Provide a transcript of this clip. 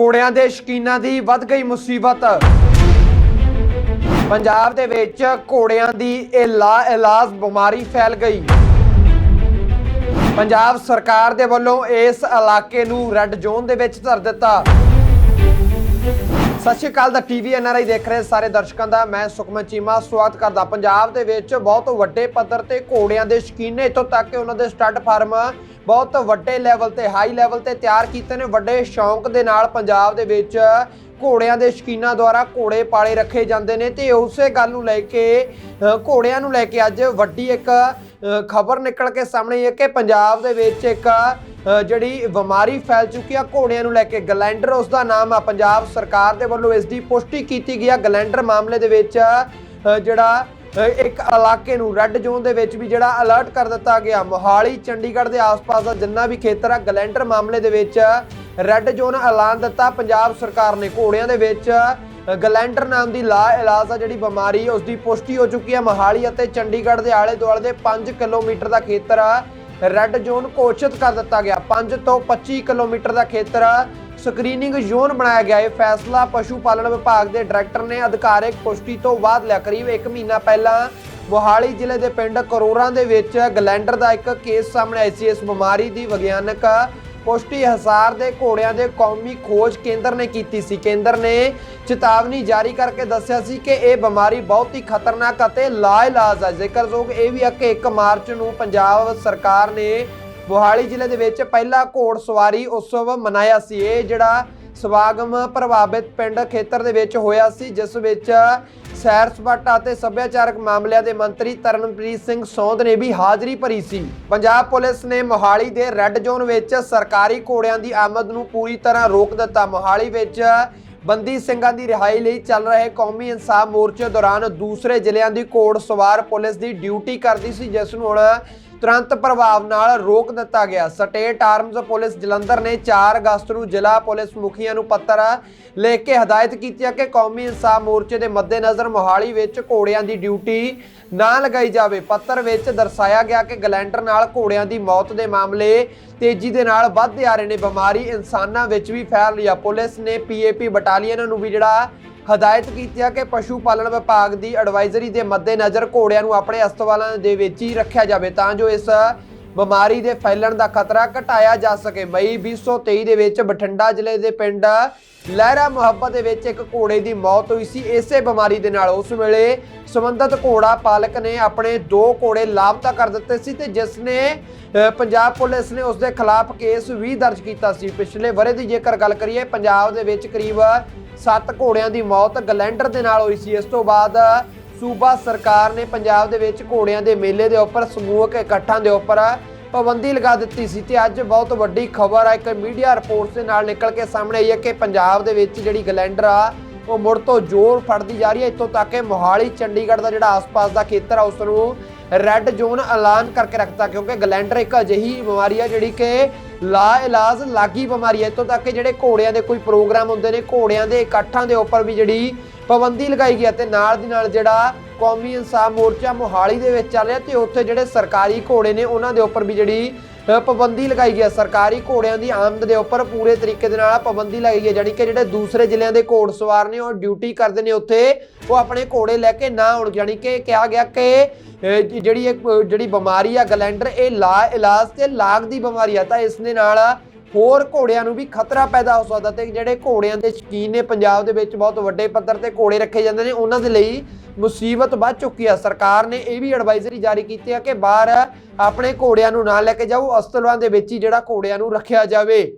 ਘੋੜਿਆਂ ਦੇ ਸ਼ਕੀਨਾਂ ਦੀ ਵੱਧ ਗਈ ਮੁਸੀਬਤ। ਪੰਜਾਬ ਦੇ ਵਿੱਚ ਘੋੜਿਆਂ ਦੀ ਇਹ ਲਾ ਇਲਾਜ ਬਿਮਾਰੀ ਫੈਲ ਗਈ। ਪੰਜਾਬ ਸਰਕਾਰ ਦੇ ਵੱਲੋਂ ਇਸ ਇਲਾਕੇ ਨੂੰ ਰੈੱਡ ਜ਼ੋਨ ਦੇ ਵਿੱਚ ਧਰ ਦਿੱਤਾ। ਸਤਿ ਸ਼੍ਰੀ ਅਕਾਲ, ਦਾ ਟੀਵੀ ਐਨਆਰਆਈ ਦੇਖ ਰਹੇ ਸਾਰੇ ਦਰਸ਼ਕਾਂ ਦਾ। ਮੈਂ ਸੁਖਮਨ ਚੀਮਾ, ਸਵਾਗਤ ਕਰਦਾ। ਪੰਜਾਬ ਦੇ ਵਿੱਚ ਬਹੁਤ ਵੱਡੇ ਪੱਧਰ ਤੇ ਘੋੜਿਆਂ ਦੇ ਸ਼ਕੀਨ ਨੇ ਇੱਥੋਂ ਤੱਕ ਕਿ ਉਹਨਾਂ ਦੇ ਸਟੱਡ ਫਾਰਮ ਬਹੁਤ ਵੱਡੇ ਲੈਵਲ ਤੇ ਹਾਈ ਲੈਵਲ ਤੇ ਤਿਆਰ ਕੀਤੇ ਨੇ। ਵੱਡੇ ਸ਼ੌਂਕ ਦੇ ਨਾਲ ਪੰਜਾਬ ਦੇ ਵਿੱਚ ਘੋੜਿਆਂ ਦੇ ਸ਼ਕੀਨਾਂ ਦੁਆਰਾ ਘੋੜੇ ਪਾਲੇ ਰੱਖੇ ਜਾਂਦੇ ਨੇ ਤੇ ਉਸੇ ਗੱਲ ਨੂੰ ਲੈ ਕੇ ਘੋੜਿਆਂ ਨੂੰ ਲੈ ਕੇ ਅੱਜ ਵੱਡੀ ਇੱਕ ਖਬਰ ਨਿਕਲ ਕੇ ਸਾਹਮਣੇ ਆਈ ਹੈ ਕਿ ਪੰਜਾਬ ਦੇ ਵਿੱਚ ਇੱਕ ਜਿਹੜੀ ਬਿਮਾਰੀ ਫੈਲ ਚੁੱਕੀ ਆ, ਘੋੜਿਆਂ ਨੂੰ ਲੈ ਕੇ। ਗਲੈਂਡਰ ਉਸ ਦਾ ਨਾਮ ਆ। ਪੰਜਾਬ ਸਰਕਾਰ ਦੇ ਵੱਲੋਂ ਇਸ ਦੀ ਪੁਸ਼ਟੀ ਕੀਤੀ ਗਈ ਆ। ਗਲੈਂਡਰ ਮਾਮਲੇ ਦੇ ਵਿੱਚ ਜਿਹੜਾ ਇੱਕ ਇਲਾਕੇ ਨੂੰ ਰੈੱਡ ਜ਼ੋਨ ਦੇ ਵਿੱਚ ਵੀ ਜਿਹੜਾ ਅਲਰਟ ਕਰ ਦਿੱਤਾ ਗਿਆ। ਮੋਹਾਲੀ, ਚੰਡੀਗੜ੍ਹ ਦੇ ਆਸ-ਪਾਸ ਦਾ ਜਿੰਨਾ ਵੀ ਖੇਤਰ ਆ, ਗਲੈਂਡਰ ਮਾਮਲੇ ਦੇ ਵਿੱਚ ਰੈੱਡ ਜ਼ੋਨ ਐਲਾਨ ਦਿੱਤਾ। ਪੰਜਾਬ ਸਰਕਾਰ ਨੇ ਘੋੜਿਆਂ ਦੇ ਵਿੱਚ ਗਲੈਂਡਰ ਨਾਮ ਦੀ ਲਾ ਇਲਾਜ ਆ ਜਿਹੜੀ ਬਿਮਾਰੀ ਉਸ ਦੀ ਪੁਸ਼ਟੀ ਹੋ ਚੁੱਕੀ ਹੈ ਮੋਹਾਲੀ ਅਤੇ ਚੰਡੀਗੜ੍ਹ ਦੇ ਆਲੇ ਦੁਆਲੇ ਦੇ 5 ਕਿਲੋਮੀਟਰ ਦਾ ਖੇਤਰ ਆ। ਰੈੱਡ ਜ਼ੋਨ ਘੋਸ਼ਿਤ ਕਰ ਦਿੱਤਾ ਗਿਆ। 5 ਤੋਂ 25 ਕਿਲੋਮੀਟਰ ਦਾ ਖੇਤਰ ਸਕਰੀਨਿੰਗ ਜ਼ੋਨ ਬਣਾਇਆ ਗਿਆ। ਇਹ ਫੈਸਲਾ ਪਸ਼ੂ ਪਾਲਣ ਵਿਭਾਗ ਦੇ ਡਾਇਰੈਕਟਰ ਨੇ ਅਧਿਕਾਰਿਕ ਪੁਸ਼ਟੀ ਤੋਂ ਬਾਅਦ ਲਿਆ। ਕਰੀਬ 1 ਮਹੀਨਾ ਪਹਿਲਾਂ ਮੋਹਾਲੀ ਜ਼ਿਲ੍ਹੇ ਦੇ ਪਿੰਡ ਕਰੋੜਾਂ ਦੇ ਵਿੱਚ ਗਲੈਂਡਰ ਦਾ ਇੱਕ ਕੇਸ ਸਾਹਮਣੇ ਆਇਆ ਸੀ। ਇਸ ਬਿਮਾਰੀ ਦੀ ਵਿਗਿਆਨਕ ਪੁਸ਼ਟੀ ਹਸਾਰ ਦੇ ਘੋੜਿਆਂ ਦੇ ਕੌਮੀ ਖੋਜ ਕੇਂਦਰ ਨੇ ਕੀਤੀ ਸੀ। ਕੇਂਦਰ ਨੇ ਚੇਤਾਵਨੀ ਜਾਰੀ ਕਰਕੇ ਦੱਸਿਆ ਸੀ ਕਿ ਇਹ ਬਿਮਾਰੀ ਬਹੁਤ ਹੀ ਖਤਰਨਾਕ ਅਤੇ ਲਾਇਲਾਜ ਹੈ। ਜ਼ਿਕਰਯੋਗ ਇਹ ਵੀ ਹੈ ਕਿ 1 ਮਾਰਚ ਨੂੰ ਪੰਜਾਬ ਸਰਕਾਰ ਨੇ ਮੋਹਾਲੀ ਜ਼ਿਲ੍ਹੇ ਦੇ ਵਿੱਚ ਪਹਿਲਾ ਘੋੜ ਸਵਾਰੀ ਉਤਸਵ ਮਨਾਇਆ ਸੀ। ਇਹ ਜਿਹੜਾ ਸਵਾਗਮ ਪ੍ਰਭਾਵਿਤ ਪਿੰਡ ਖੇਤਰ ਦੇ ਵਿੱਚ ਹੋਇਆ ਸੀ, ਜਿਸ ਵਿੱਚ ਸੈਰ ਸਪਾਟਾ ਅਤੇ ਸੱਭਿਆਚਾਰਕ ਮਾਮਲਿਆਂ ਦੇ ਮੰਤਰੀ ਤਰਨਪ੍ਰੀਤ ਸਿੰਘ ਸੌਂਦ ਨੇ ਵੀ ਹਾਜ਼ਰੀ ਭਰੀ ਸੀ। ਪੰਜਾਬ ਪੁਲਿਸ ਨੇ ਮੋਹਾਲੀ ਦੇ ਰੈੱਡ ਜ਼ੋਨ ਵਿੱਚ ਸਰਕਾਰੀ ਘੋੜਿਆਂ ਦੀ ਆਮਦ ਨੂੰ ਪੂਰੀ ਤਰ੍ਹਾਂ ਰੋਕ ਦਿੱਤਾ। ਮੋਹਾਲੀ ਵਿੱਚ ਬੰਦੀ ਸਿੰਘਾਂ ਦੀ ਰਿਹਾਈ ਲਈ ਚੱਲ ਰਹੇ ਕੌਮੀ ਇਨਸਾਫ ਮੋਰਚੇ ਦੌਰਾਨ ਦੂਸਰੇ ਜ਼ਿਲ੍ਹਿਆਂ ਦੀ ਘੋੜ ਸਵਾਰ ਪੁਲਿਸ ਦੀ ਡਿਊਟੀ ਕਰਦੀ ਸੀ, ਜਿਸ ਨੂੰ ਹੁਣ ਤੁਰੰਤ ਪ੍ਰਭਾਵ ਨਾਲ ਰੋਕ ਦਿੱਤਾ ਗਿਆ। ਸਟੇਟ ਆਰਮਜ਼ ਪੁਲਿਸ ਜਲੰਧਰ ਨੇ 4 ਅਗਸਤ ਨੂੰ ਜ਼ਿਲ੍ਹਾ ਪੁਲਿਸ ਮੁਖੀਆਂ ਨੂੰ ਪੱਤਰ ਲਿਖ ਕੇ ਹਦਾਇਤ ਕੀਤੀ ਹੈ ਕਿ ਕੌਮੀ ਇਨਸਾਫ ਮੋਰਚੇ ਦੇ ਮੱਦੇਨਜ਼ਰ ਮੋਹਾਲੀ ਵਿੱਚ ਘੋੜਿਆਂ ਦੀ ਡਿਊਟੀ ਨਾ ਲਗਾਈ ਜਾਵੇ। ਪੱਤਰ ਵਿੱਚ ਦਰਸਾਇਆ ਗਿਆ ਕਿ ਗਲੈਂਡਰ ਨਾਲ ਘੋੜਿਆਂ ਦੀ ਮੌਤ ਦੇ ਮਾਮਲੇ ਤੇਜ਼ੀ ਦੇ ਨਾਲ ਵੱਧਦੇ ਆ ਰਹੇ ਨੇ। ਬਿਮਾਰੀ ਇਨਸਾਨਾਂ ਵਿੱਚ ਵੀ ਫੈਲ ਰਹੀ ਆ। ਪੁਲਿਸ ਨੇ ਪੀਏਪੀ ਬਟਾਲੀਅਨਾਂ ਨੂੰ ਵੀ ਜਿਹੜਾ ਹਦਾਇਤ ਕੀਤੀ ਹੈ ਕਿ ਪਸ਼ੂ ਪਾਲਣ ਵਿਭਾਗ ਦੀ ਐਡਵਾਈਜ਼ਰੀ ਦੇ ਮੱਦੇਨਜ਼ਰ ਘੋੜਿਆਂ ਨੂੰ ਆਪਣੇ ਅਸਤਵਾਲਾਂ ਦੇ ਵਿੱਚ ਹੀ ਰੱਖਿਆ ਜਾਵੇ, ਤਾਂ ਜੋ ਇਸ ਬਿਮਾਰੀ ਦੇ ਫੈਲਣ ਦਾ ਖਤਰਾ ਘਟਾਇਆ ਜਾ ਸਕੇ। ਮਈ 2023 ਦੇ ਵਿੱਚ ਬਠਿੰਡਾ ਜ਼ਿਲ੍ਹੇ ਦੇ ਪਿੰਡ ਲਹਿਰਾ ਮੁਹੱਬਤ ਦੇ ਵਿੱਚ ਇੱਕ ਘੋੜੇ ਦੀ ਮੌਤ ਹੋਈ ਸੀ। ਇਸੇ ਬਿਮਾਰੀ ਦੇ ਨਾਲ ਉਸ ਵੇਲੇ ਸੰਬੰਧਿਤ ਘੋੜਾ ਪਾਲਕ ਨੇ ਆਪਣੇ ਦੋ ਘੋੜੇ ਲਾਪਤਾ ਕਰ ਦਿੱਤੇ ਸੀ ਤੇ ਜਿਸ ਨੇ ਪੰਜਾਬ ਪੁਲਿਸ ਨੇ ਉਸ ਦੇ ਖਿਲਾਫ ਕੇਸ ਵੀ ਦਰਜ ਕੀਤਾ ਸੀ। ਪਿਛਲੇ ਵਰੇ ਦੀ ਜੇਕਰ ਗੱਲ ਕਰੀਏ, ਪੰਜਾਬ ਦੇ ਵਿੱਚ ਕਰੀਬ 7 ਘੋੜਿਆਂ ਦੀ ਮੌਤ ਗਲੈਂਡਰ ਦੇ ਨਾਲ ਹੋਈ ਸੀ। ਇਸ ਤੋਂ ਬਾਅਦ ਸੂਬਾ ਸਰਕਾਰ ਨੇ ਪੰਜਾਬ ਦੇ ਵਿੱਚ ਘੋੜਿਆਂ ਦੇ ਮੇਲੇ ਦੇ ਉੱਪਰ, ਸਮੂਹਕ ਇਕੱਠਾਂ ਦੇ ਉੱਪਰ ਪਾਬੰਦੀ ਲਗਾ ਦਿੱਤੀ ਸੀ ਤੇ ਅੱਜ ਬਹੁਤ ਵੱਡੀ ਖਬਰ ਆ। ਇੱਕ ਮੀਡੀਆ ਰਿਪੋਰਟ ਦੇ ਨਾਲ ਨਿਕਲ ਕੇ ਸਾਹਮਣੇ ਆਈ ਹੈ ਕਿ ਪੰਜਾਬ ਦੇ ਵਿੱਚ ਜਿਹੜੀ ਗਲੈਂਡਰ ਆ, ਉਹ ਮੁੜ ਤੋਂ ਜ਼ੋਰ ਫੜਦੀ ਜਾ ਰਹੀ ਹੈ। ਇੱਥੋਂ ਤੱਕ ਕਿ ਮੋਹਾਲੀ, ਚੰਡੀਗੜ੍ਹ ਦਾ ਜਿਹੜਾ ਆਸ-ਪਾਸ ਦਾ ਖੇਤਰ ਆ ਉਸ ਨੂੰ ਰੈੱਡ ਜ਼ੋਨ ਐਲਾਨ ਕਰਕੇ ਰੱਖਤਾ, ਕਿਉਂਕਿ ਗਲੈਂਡਰ ਇੱਕ ਅਜਿਹੀ ਬਿਮਾਰੀ ਆ ਜਿਹੜੀ ਕਿ ਲਾ ਇਲਾਜ ਲਾਗੀ ਬਿਮਾਰੀ ਹੈ। ਇੱਥੋਂ ਤੱਕ ਕਿ ਜਿਹੜੇ ਘੋੜਿਆਂ ਦੇ ਕੋਈ ਪ੍ਰੋਗਰਾਮ ਹੁੰਦੇ ਨੇ, ਘੋੜਿਆਂ ਦੇ ਇਕੱਠਾਂ ਦੇ ਉੱਪਰ ਵੀ ਜਿਹੜੀ ਪਾਬੰਦੀ ਲਗਾਈ ਗਈ ਹੈ ਤੇ ਨਾਲ ਦੀ ਨਾਲ ਜਿਹੜਾ ਕੌਮੀ ਇਨਸਾਫ ਮੋਰਚਾ ਮੋਹਾਲੀ ਦੇ ਵਿੱਚ ਚੱਲ ਰਿਹਾ ਤੇ ਉੱਥੇ ਜਿਹੜੇ ਸਰਕਾਰੀ ਘੋੜੇ ਨੇ, ਉਹਨਾਂ ਦੇ ਉੱਪਰ ਵੀ ਜਿਹੜੀ ਪਾਬੰਦੀ ਲਗਾਈ ਗਈ ਹੈ। ਸਰਕਾਰੀ ਘੋੜਿਆਂ ਦੀ ਆਮਦ ਦੇ ਉੱਪਰ ਪੂਰੇ ਤਰੀਕੇ ਦੇ ਨਾਲ ਪਾਬੰਦੀ ਲਗਾਈ ਗਈ ਹੈ, ਜਾਣੀ ਕਿ ਜਿਹੜੇ ਦੂਸਰੇ ਜ਼ਿਲ੍ਹਿਆਂ ਦੇ ਘੋੜ ਸਵਾਰ ਨੇ, ਉਹ ਡਿਊਟੀ ਕਰਦੇ ਨੇ ਉੱਥੇ, ਉਹ ਆਪਣੇ ਘੋੜੇ ਲੈ ਕੇ ਨਾ ਆਉਣ। ਜਾਣੀ ਕਿ ਕਿਹਾ ਗਿਆ ਕਿ ਜਿਹੜੀ ਇੱਕ ਜਿਹੜੀ ਬਿਮਾਰੀ ਆ, ਗਲੈਂਡਰ, ਇਹ ਲਾ, ਇਲਾਜ ਤੇ ਲਾਗ ਦੀ ਬਿਮਾਰੀ ਆ, ਤਾਂ ਇਸ ਦੇ ਨਾਲ ਹੋਰ ਘੋੜਿਆਂ ਨੂੰ ਵੀ ਖਤਰਾ ਪੈਦਾ ਹੋ ਸਕਦਾ ਤੇ ਜਿਹੜੇ ਘੋੜਿਆਂ ਦੇ ਸ਼ਕੀਨ ਨੇ, ਪੰਜਾਬ ਦੇ ਵਿੱਚ ਬਹੁਤ ਵੱਡੇ ਪੱਧਰ ਤੇ ਘੋੜੇ ਰੱਖੇ ਜਾਂਦੇ ਨੇ, ਉਹਨਾਂ ਦੇ ਲਈ ਮੁਸੀਬਤ ਵੱਧ ਚੁੱਕੀ ਆ। ਸਰਕਾਰ ਨੇ ਇਹ ਵੀ ਐਡਵਾਈਜ਼ਰੀ ਜਾਰੀ ਕੀਤੀ ਹੈ ਕਿ ਬਾਹਰ ਆਪਣੇ ਘੋੜਿਆਂ ਨੂੰ ਨਾ ਲੈ ਕੇ ਜਾਓ ਅਸਤਲਾਂ ਦੇ ਵਿੱਚ ਹੀ ਜਿਹੜਾ ਘੋੜਿਆਂ ਨੂੰ ਰੱਖਿਆ ਜਾਵੇ।